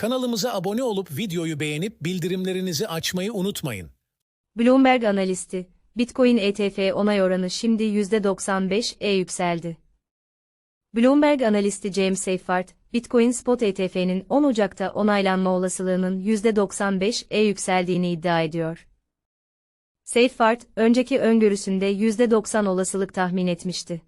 Kanalımıza abone olup videoyu beğenip bildirimlerinizi açmayı unutmayın. Bloomberg analisti, Bitcoin ETF onay oranı şimdi %95'e yükseldi. Bloomberg analisti James Seyffart, Bitcoin Spot ETF'nin 10 Ocak'ta onaylanma olasılığının %95'e yükseldiğini iddia ediyor. Seyffart, önceki öngörüsünde %90 olasılık tahmin etmişti.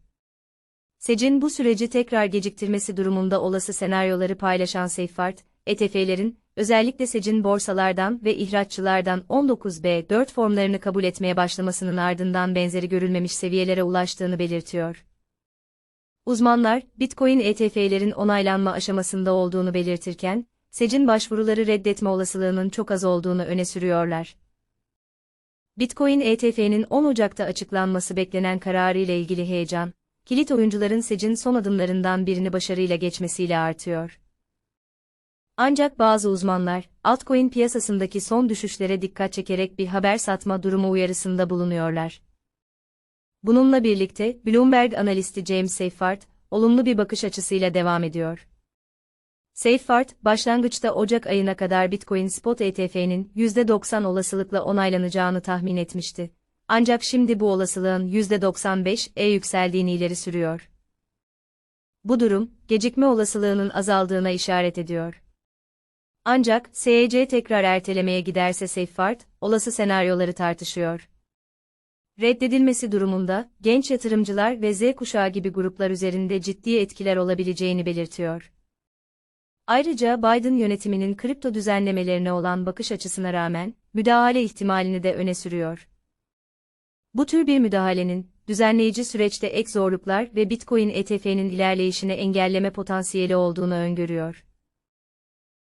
SEC'in bu süreci tekrar geciktirmesi durumunda olası senaryoları paylaşan Seyffart, ETF'lerin, özellikle SEC'in borsalardan ve ihraççılardan 19B4 formlarını kabul etmeye başlamasının ardından benzeri görülmemiş seviyelere ulaştığını belirtiyor. Uzmanlar, Bitcoin ETF'lerin onaylanma aşamasında olduğunu belirtirken, SEC'in başvuruları reddetme olasılığının çok az olduğunu öne sürüyorlar. Bitcoin ETF'nin 10 Ocak'ta açıklanması beklenen kararı ile ilgili heyecan, kilit oyuncuların SEC'in son adımlarından birini başarıyla geçmesiyle artıyor. Ancak bazı uzmanlar, altcoin piyasasındaki son düşüşlere dikkat çekerek bir haber satma durumu uyarısında bulunuyorlar. Bununla birlikte, Bloomberg analisti James Seyffart, olumlu bir bakış açısıyla devam ediyor. Seyffart, başlangıçta Ocak ayına kadar Bitcoin Spot ETF'nin %90 olasılıkla onaylanacağını tahmin etmişti. Ancak şimdi bu olasılığın %95'e yükseldiğini ileri sürüyor. Bu durum, gecikme olasılığının azaldığına işaret ediyor. Ancak, SEC tekrar ertelemeye giderse Seyffart, olası senaryoları tartışıyor. Reddedilmesi durumunda, genç yatırımcılar ve Z kuşağı gibi gruplar üzerinde ciddi etkiler olabileceğini belirtiyor. Ayrıca Biden yönetiminin kripto düzenlemelerine olan bakış açısına rağmen, müdahale ihtimalini de öne sürüyor. Bu tür bir müdahalenin, düzenleyici süreçte ek zorluklar ve Bitcoin ETF'nin ilerleyişini engelleme potansiyeli olduğunu öngörüyor.